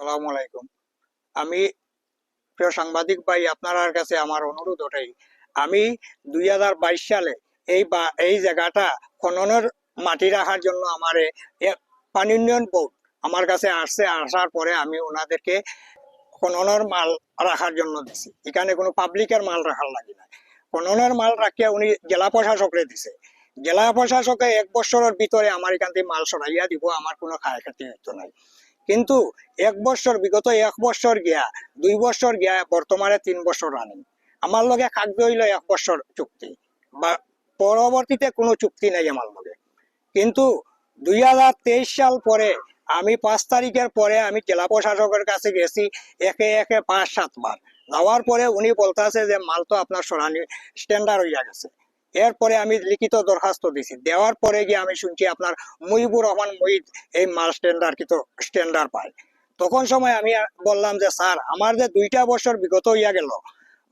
সালাম আলাইকুম। আমি প্রিয় সাংবাদিক ভাই আপনার কাছে আমার অনুরোধ ওটাই। আমি দুই হাজার বাইশ সালে এই বা, এই জায়গাটা খননের মাটি রাখার জন্য আমার পানি উন্নয়ন বোর্ড আমার কাছে আসছে। আসার পরে আমি ওনাদেরকে খননের মাল রাখার জন্য দিছি। এখানে কোনো পাবলিকের মাল রাখার লাগে না খননের মাল রাখিয়া উনি জেলা প্রশাসকরে দিছে। জেলা প্রশাসকে এক বছরের ভিতরে আমার এখান থেকে মাল সরাইয়া দিব, আমার কোনো খায় খাতি হইতো নাই। কিন্তু এক বছর, বিগত এক বছর গিয়া, দুই বছর গিয়া বর্তমানে তিন বছর রানিং আমার লগে কাগজ হইল এক বছর চুক্তি, বা পরবর্তীতে কোনো চুক্তি নাই আমার লগে। কিন্তু দুই হাজার তেইশ সাল পরে আমি পাঁচ তারিখের পরে আমি জেলা প্রশাসকের কাছে গেছি, একে একে পাঁচ সাতবার যাওয়ার পরে উনি বলতেছে যে, মাল তো আপনার সরানি স্ট্যান্ডার্ড হইয়া গেছে। এরপরে আমি লিখিত দরখাস্ত দিছি। দেওয়ার পরে গিয়ে আমি শুনছি আপনার মুহিবুর রহমান মুহিদ এই মাল স্ট্যান্ডার্ড কিন্তু স্ট্যান্ডার্ড পায়। তখন সময় আমি বললাম যে, স্যার, আমার যে দুইটা বছর বিগত হইয়া গেল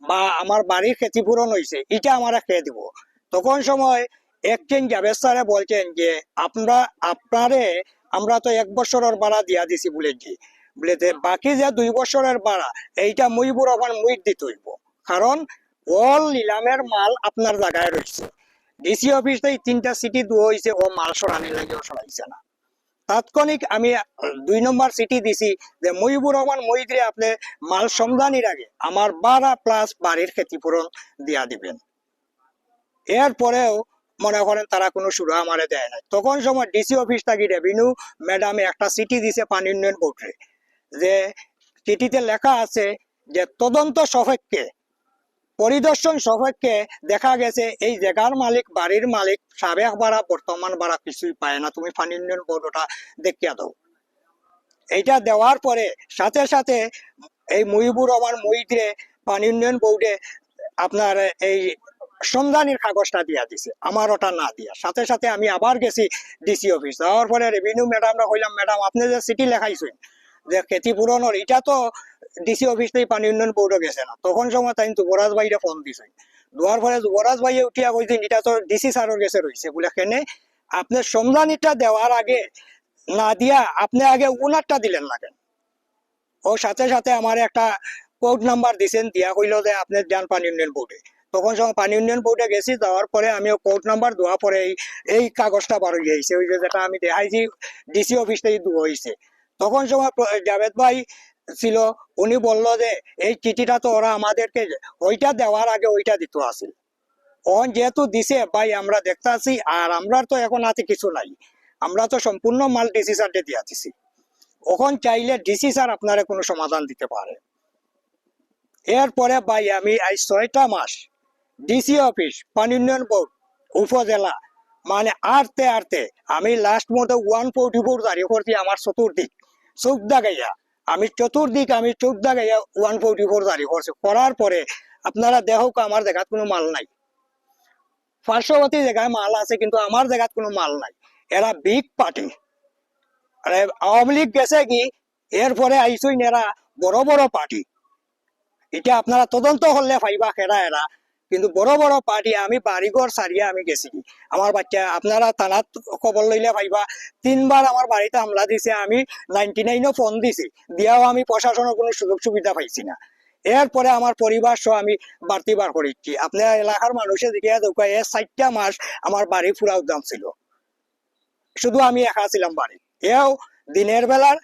বা আমার বাড়ির ক্ষতিপূরণ হয়েছে এটা আমরা খেয়ে দিব? তখন সময় এক্সচেঞ্জ জাভেদ স্যারে বলছেন যে, আমরা, আপনারে আমরা তো এক বছরের ভাড়া দিয়া দিছি বলে কি বলে বাকি যে দুই বছরের ভাড়া, এইটা মুহিবুর রহমান মুহিদ দিতে হইব। কারণ অল নিলামের মাল আপনার জায়গায় রয়েছে। ডিসি অফিস থেকে তিনটা সিটি দু হয়েছে ও মাল সরানি লাগেও সরাইছে না। তাৎক্ষণিক আমি দুই নম্বর সিটি দিছি যে মহিবুর রহমান মহিদরে আপনি মাল সমদানির আগে আমার বারা প্লাস বাড়ির ক্ষতিপূরণ দিয়া দিবেন। এরপরেও মনে করেন তারা কোনো সুরা আমারে দেয় না তখন সময় ডিসি অফিস থাকি রেভিনিউ ম্যাডামে একটা চিঠি দিছে পানি উন্নয়ন বোর্ডে, যে চিঠিতে লেখা আছে যে তদন্ত সাপেক্ষে পরিদর্শন সাপেক্ষে দেখা গেছে, এই জায়গার মালিক, বাড়ির মালিক, সাবেক ভাড়া, বর্তমান ভাড়া কিছুই পায় না। তুমি পানি উন্নয়ন বোর্ড ওটা দেখিয়া দাও। এইটা দেওয়ার পরে সাথে সাথে এই মুহিবুর রহমান মুহিদরে পানি উন্নয়ন বোর্ডে আপনার এই সন্ধানের কাগজটা দিয়া দিছে। আমার ওটা না দিয়া। সাথে সাথে আমি আবার গেছি ডিসি অফিস। যাওয়ার পরে রেভিনিউ ম্যাডামরা কইলাম ম্যাডাম আপনি যে চিঠি লেখাইছেন যে ক্ষতিপূরণের এটা তো ডিসি অফিস থেকে পানি উন্নয়ন বোর্ডে গেছে না। তখন সময় তাই যুবরাজ ভাইরে ফোন দিছে। দুয়ার পরে যুবরাজ ভাইয়ে উঠিয়া কইছেন এটা তো ডিসি স্যারের গেছে রয়েছে বলে, কেনে, আপনি সন্ধানীটা দেওয়ার আগে না দিয়া, আপনি আগে উনারটা দিলেন না কেন? ও সাথে সাথে আমার একটা কোড নাম্বার দিছেন, দিয়া কইল যে আপনি যান পানি উন্নয়ন বোর্ডে তখন সময় পানি উন্নয়ন বোর্ডে গেছি যাওয়ার পরে আমি কোড নাম্বার দেওয়া পরে এই কাগজটা বার হয়ে গেছে ওই যেটা আমি দেখাইছি ডিসি অফিস থেকে দু হয়েছে তখন সময় জাভেদ ভাই ছিল, উনি বলল যে, এই চিঠিটা তো ওরা আমাদেরকে ওইটা দেওয়ার আগে ওইটা দিত আসিল। ওন যেহেতু দিছে, ভাই, আমরা দেখতে আছি আর আমরা তো এখন হাতে কিছু নাই। আমরা তো সম্পূর্ণ মাল ডিসি স্যারকে দিয়ে দিছি। ওখন চাইলে ডিসি স্যার আপনারা কোনো সমাধান দিতে পারে। এরপরে ভাই, আমি আজ ছয়টা মাস ডিসি অফিস, পানি উন্নয়ন বোর্ড, উপজেলা মানে আটতে আটতে আমি লাস্ট মতো ওয়ান ফোর্টি ফোর জারি করছি আমার চতুর্দিক। চোখ দাগাইয়া আমি চতুর্দিক, আমি চোখ দাগাইয়া ওয়ান ফোর্টি ফোর জারি করছি। করার পরে আপনারা দেখক আমার জায়গাত কোনো মাল নাই। পার্শ্ববর্তী জায়গায় মাল আছে, কিন্তু আমার জায়গাত কোনো মাল নাই। এরা বিগ পার্টি আরে, আওয়ামী লীগ গেছে কি, এরপরে আইসই এরা বড় বড় পার্টি এটা আপনারা তদন্ত হলে ফাইবা কেরা এরা। কিন্তু বড় বড় পার্টি আমি বাড়িঘর সারিয়া আমি গেছি আমার বাচ্চা, আপনারা থানাত খবর লইলে পাইবা তিনবার আমার বাড়িতে হামলা দিছে, আমি নাইনটি নাইনও ফোন দিছি। দিয়াও আমি প্রশাসনের কোনো সুযোগ সুবিধা পাইছি না। এরপরে আমার পরিবার সহ আমি বাড়তি বার করেছি আপনার এলাকার মানুষের দিকে দেখো এ চারটা মাস আমার বাড়ি পুরা উদ্যাম ছিল। শুধু আমি একা ছিলাম বাড়ি এও দিনের বেলার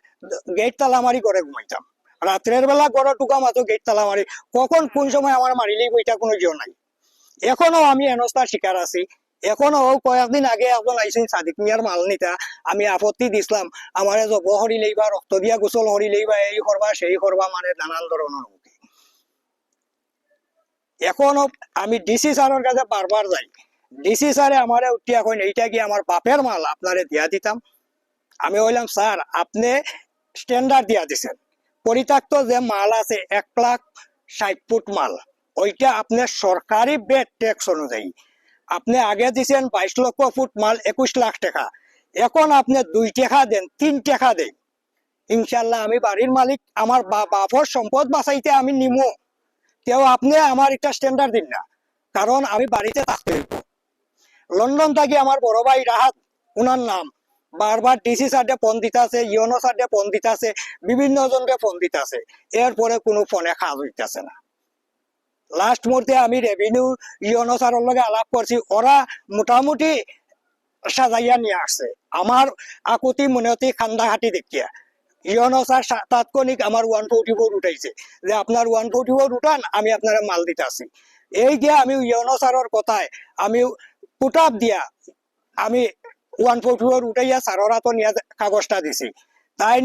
গেট তালামারি করে ঘুমাইতাম। রাত্রের বেলা গড় টুকা মাতো গেট তালামারি কখন কোন সময় আমার মারিলেই বইটা কোনো জিও নাই। এখনও আমি এনস্তার শিকার আছি, এখনও কয়েকদিন আগে একজন আইসেন সাদিক মিয়ার মাল নিতা আমি আপত্তি দিছিলাম আমার জব হরি লইবা রক্ত দিয়া গোসল হরি লইবা, এই করবা সেই করবা মানে নানান ধরনের হুমকি এখনও আমি ডিসি স্যারের কাছে বারবার যাই। ডিসি স্যারে আমারে উঠিয়া কইন, এইটা কি আমার বাপের মাল? আপনারে দিয়া দিতাম আমি বললাম স্যার আপনি স্ট্যান্ডার্ড দিয়া দিছেন। পরিত্যক্ত যে মাল আছে এক লাখ ষাট ফুট মাল, ওইটা আপনার সরকারি বেড ট্যাক্স অনুযায়ী। আপনি আগে দিছেন বাইশ লক্ষ ফুট মাল একুশ লাখ টাকা। এখন আপনি দুই টাকা দেন, তিন টাকা দেন। ইনশাল্লাহ আমি বাড়ির মালিক আমার বাপর সম্পদ বাঁচাইতে আমি নিমু। কেউ আপনি আমার একটা স্ট্যান্ডার্ড দিন না। কারণ আমি বাড়িতে থাকতে লন্ডন থাকি আমার বড় ভাই রাহাত উনার নাম। বারবার ডিসি সার্ডে ফোন দিতে আছে ইউনো সার্ডে ফোন দিতে আছে বিভিন্ন জনকে ফোন দিতে আছে এরপরে কোনো ফোনে কাজ হইতেছে না। লাস্ট মুহূর্তে আমি রেভিনিউ ইউনো স্যারের লগে আলাপ করছি, ওরা মোটামুটি সাজাইয়া নিয়ে আসছে। আমার আকুতি মনেতি খান্দাহাটি দেখিয়া। ইউনো স্যার তাৎক্ষণিক আমার ওয়ান ফোর্টি ফোর উঠাইছে, যে আপনার ওয়ান ফোর্টি ফোর উঠান, আমি আপনারা মাল দিতে আসি। এই গিয়া আমি ইউনো স্যারের কথায় আমি পুটাপ দিয়া আমি ওয়ান ফোর্টি ফোর উঠাইয়া স্যারের হাতত নিয়ে কাগজটা দিছি তাই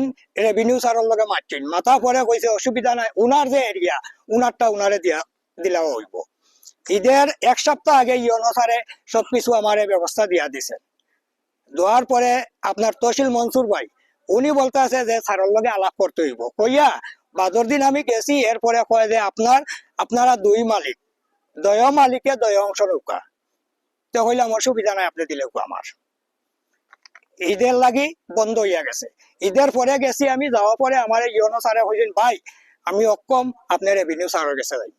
রেভিনিউ স্যারের লগে মারছেন মাথা পরে কইছে অসুবিধা নাই উনার যে এরিয়া উনারটা উনারে দিয়া, দিলেও হইব। ঈদের এক সপ্তাহ আগে ইয়নো স্যারে সবকিছু আমার ব্যবস্থা দিয়া দিছে। দেওয়ার পরে আপনার তহসিল মনসুর ভাই, উনি বলতে আছে যে স্যারের লগে আলাপ করতে হইব। কইয়া বাদর দিন আমি গেছি এরপরে কয় যে আপনার আপনারা দুই মালিক দয় মালিকে দয় অংশ নৌকা। তো হইলাম অসুবিধা নাই, আপনি দিলে আমার ঈদের লাগি বন্ধ হইয়া গেছে। ঈদের পরে গেছি আমি, যাওয়ার পরে আমার ইয়নো স্যারে হইছেন ভাই, আমি অক্ষম আপনার রেভিনিউ স্যারের গেছে যাই।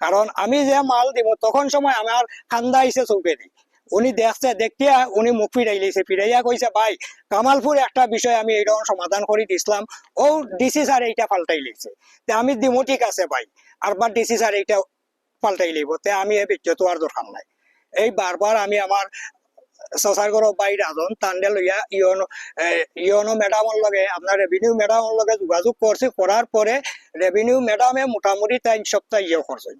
কারণ আমি যে মাল দিব তখন সময় আমার খান্দা আইছে চৌকে দি উনি দেখছে, দেখিয়া উনি মুখ ফিরাইলিছে ফিরাইয়া কইছে ভাই কামালপুর একটা বিষয় আমি এইরকম সমাধান করে দিছিলাম। ও ডিসি স্যার এইটা পাল্টাই লিখছে তে আমি দিমু ঠিক আছে, ভাই। আর বার ডিসি স্যার এইটা পাল্টাই লিখব তে আমি এ বিচ্যুত আর দরকার নাই। এই বারবার আমি আমার সসারগর বাই রাজন তান্ডে লইয়া ইয়নো ইয়নো ম্যাডামের লগে আপনার রেভিনিউ ম্যাডামের লগে যোগাযোগ করছি করার পরে রেভিনিউ ম্যাডামে মোটামুটি তিন সপ্তাহ ইয়ে করছে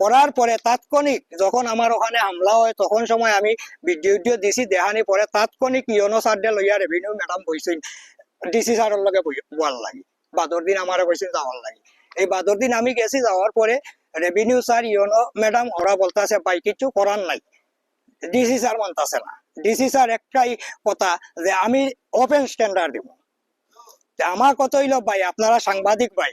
করার পরে তাৎক্ষণিক যখন আমার ওখানে হামলা হয়, তখন সময় আমি ভিডিও দিছি, দেহানি পরে তাৎক্ষণিক ইয়নো সারডে লইয়া রেভিনিউ ম্যাডাম বইছেন ডিসি স্যারের লগে বয়ার লাগি। বাদর দিন আমার কইছেন যাওয়ার লাগি। এই বাদর দিন আমি গেছি যাওয়ার পরে রেভিনিউ স্যার ইয়নো ম্যাডাম ওরা বলতেছে ভাই কিছু করার নাই। ডিসি স্যার মানতেছে না। ডিসি স্যার একটাই কথা যে আমি ওপেন স্ট্যান্ডার্ড দিব। আমার কত হইল, ভাই, আপনারা সাংবাদিক ভাই,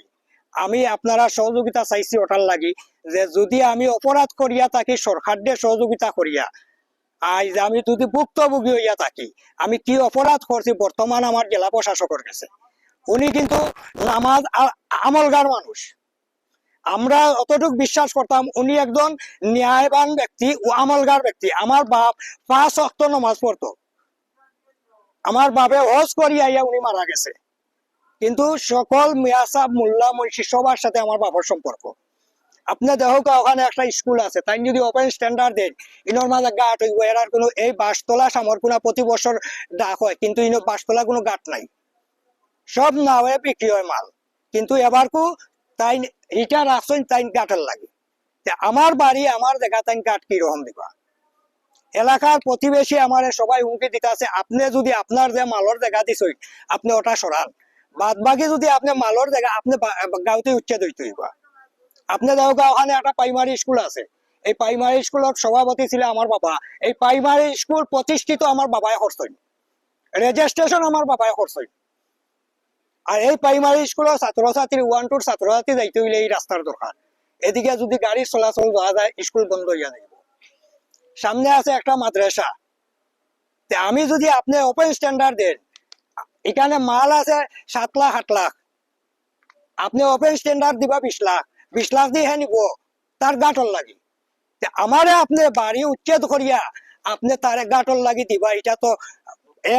আমি আপনারা সহযোগিতা চাইছি ওটার লাগি। যে যদি আমি অপরাধ করিয়া থাকি, সরকার দিয়ে সহযোগিতা করিয়া আজ আমি যদি ভুক্তভোগী হইয়া থাকি, আমি কি অপরাধ করছি? বর্তমান আমার জেলা প্রশাসকের কাছে। উনি কিন্তু নামাজ আমলগার মানুষ। আমরা অতটুক বিশ্বাস করতাম উনি একজন ন্যায়বান ব্যক্তি ও আমলগার ব্যক্তি। আমার বাপ পাঁচ অক্ত নমাজ পড়তো। আমার বাপে হজ করিয়া ইয়া উনি মারা গেছে। কিন্তু সকল মিয়াসাব, মোল্লা মুন্সি সবার সাথে আমার বাবার সম্পর্ক। আপনি দেখো ওখানে একটা স্কুল আছে। তাই যদি ওপেন স্ট্যান্ডার্ড দেন ইনোর মাঝে গাট হইব এরার কোনো, এই বাসতলা সামর কোনো প্রতি বছর ডাক হয়, কিন্তু ইনো বাসতলা কোনো গাট নাই। সব না হয়ে বিক্রি হয় মাল। কিন্তু এবার কু তাই ইটা রাখছেন তাই গাটের লাগে। আমার বাড়ি, আমার দেখা তাই গাট কীরকম দিবা এলাকার প্রতিবেশী আমার সবাই হুমকি দিতে আছে আপনি যদি আপনার যে মালর জায়গা দিছই, আপনি ওটা সরান। বাদ বাকি যদি আপনি মালর জায়গা, আপনি গাঁওতে উচ্ছেদ হইতে হইবা আপনি দেখো ওখানে একটা প্রাইমারি স্কুল আছে। এই প্রাইমারি স্কুলের সভাপতি ছিল আমার বাবা। এই প্রাইমারি স্কুল প্রতিষ্ঠিত আমার বাবাই করছেন রেজিস্ট্রেশন আমার বাবাই করছেন আর এই প্রাইমারি স্কুলের ছাত্রছাত্রী ওয়ান টুর ছাত্রছাত্রী যাইতে হইলে এই রাস্তার দরকার এদিকে যদি গাড়ি চলাচল যাওয়া যায় স্কুল বন্ধ হইয়া যাইব সামনে আছে একটা মাদ্রাসা। আমি যদি আপনি ওপেন স্ট্যান্ডার্ড দেন, এখানে মাল আছে সাত লাখ, আট লাখ। আপনি ওপেন স্ট্যান্ডার্ড দিবা বিশ লাখ। বিশ লাখ দিয়ে নিব। তার গাটল লাগি। আমারে আপনি বাড়ি উচ্ছেদ করিয়া, আপনি তার গাটল লাগি দিবা। এটা তো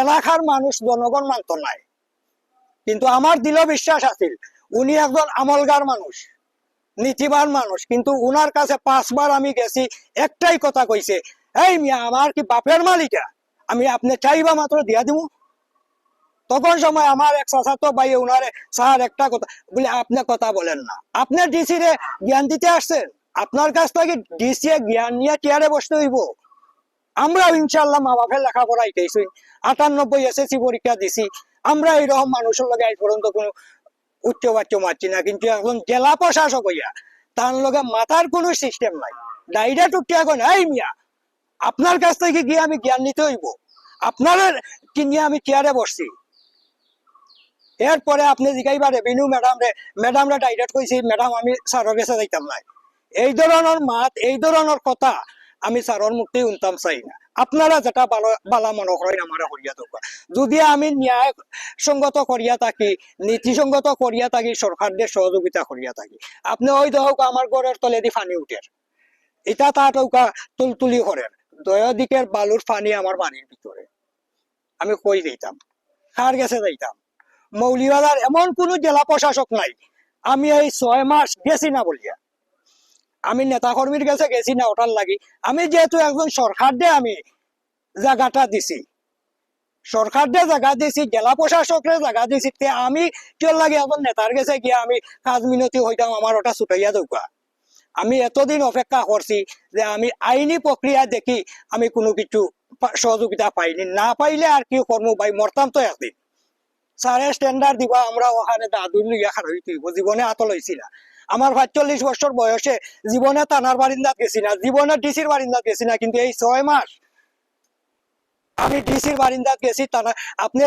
এলাকার মানুষ, জনগণ মানত নাই। কিন্তু আমার দিল বিশ্বাস আছিল, উনি একজন আমলগার মানুষ, নীতিবান মানুষ, কিন্তু উনার কাছে পাঁচবার আমি গেছি, একটাই কথা কইছে, এই মিয়া, আমার কি বাপের মালিকা আমি আপনি চাইবা মাত্র দিয়া দিব তখন সময় আমার এক চাচাতো ভাই উনারে, স্যার, একটা কথা, বলে, আপনি কথা বলেন না। আপনি ডিসি রে জ্ঞান দিতে আসছেন? আপনার কাছ থেকে ডিসি জ্ঞান নিয়ে চেয়ারে বসতে হইব? আমরাও ইনশাল্লাহ মা বাপের লেখাপড়া শিখাইছি আটানব্বই এসএসসি পরীক্ষা দিছি আমরা এইরকম মানুষের লগে আজ পর্যন্ত কোনো উচ্চ বাচ্চ মারছি না, কিন্তু এখন জেলা প্রশাসক হইয়া তার লগে মাথার কোনো সিস্টেম নাই। ডাইরেক্ট উঠে এখন, এই মিয়া, আপনার কাছ থেকে গিয়ে আমি জ্ঞান নিতে হইব। আপনার নিয়ে আমি চেয়ারে বসছি। এরপরে আপনি জিগাইবা রেভিনিউ ম্যাডাম রে ম্যাডাম রে ডাইরেক্ট কইছি ম্যাডাম আমি স্যারের কাছে যাইতাম নাই। এই ধরনের মাত, এই ধরনের কথা আমি স্যারের মুক্তি উনতাম চাই। না আপনারা যেটা বালা মনে করেন, আমার করিয়া দরকার যদি আমি ন্যায় সঙ্গত করিয়া থাকি নীতিসঙ্গত করিয়া থাকি, সরকারদের সহযোগিতা করিয়া থাকি, আপনি ওই দেখো আমার ঘরের তলে দি ফানি উঠের। এটা তা টৌকা তুলতুলি করেন দয় দিকের বালুর ফানি আমার বাড়ির ভিতরে। আমি কই দিতাম? কার গেছে যাইতাম মৌলিবাজার এমন কোন জেলা প্রশাসক নাই। আমি এই ছয় মাস গেছি না বলিয়া। আমি নেতা কর্মীর কাছে গেছি না ওটার লাগি। আমি যেহেতু একজন সরকার দিয়ে আমি জায়গাটা দিছি। সরকার দিয়ে জায়গা দিছি, জেলা প্রশাসকের জায়গা দিছি, তে আমি কেউ লাগে এখন নেতার কাছে গিয়ে আমি কাজ মিনতি হইতাম আমার ওটা ছুটাইয়া দৌকা। আমি এতদিন অপেক্ষা করছি যে আমি আইনি প্রক্রিয়া দেখি আমি কোনো কিছু সহযোগিতা পাইনি। না পাইলে আর কি করব ভাই? মরতাম তো একদিন স্যারে স্ট্যান্ডার্ড দিবা, আমরা ওখানে দাদুর লিয়া খারাপ হইতে। জীবনে আত লইছি না আমার সাতচল্লিশ বছর বয়সে জীবনে থানার বারিন্দাত গেছি না জীবনে ডিসির বারিন্দাত গেছি না কিন্তু এই ছয় মাস আমি ডিসির বারিন্দাত গেছি তারা আপনি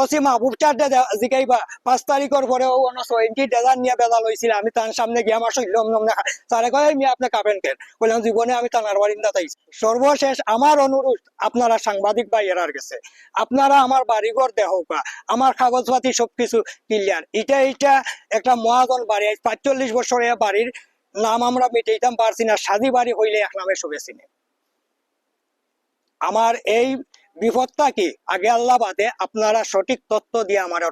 ওসি মাহবুব চার জিগাইবা পাঁচ তারিখের পরে ও সোয়েন্টি ডেজার নিয়ে বেজা লইছিল, আমি তার সামনে গিয়ে আমার শৈলম নম না তারে কয় মি আপনি কাবেন কেন? বললাম, জীবনে আমি তানার বারিন্দাত আইছি সর্বশেষ আমার অনুরোধ, আপনারা সাংবাদিক ভাই এরার গেছে, আপনারা আমার বাড়িঘর দেহকা আমার কাগজপাতি সবকিছু ক্লিয়ার এটা এটা একটা মহাজন বাড়ি পাঁচচল্লিশ বছর বাড়ির নাম আমরা মিটাইতাম পারছি না, সাজি বাড়ি হইলে এক নামে চিনে আমার এই বিপদটা কি আগে আল্লাহ বাদে আপনারা সঠিক তথ্য দিয়ে আমার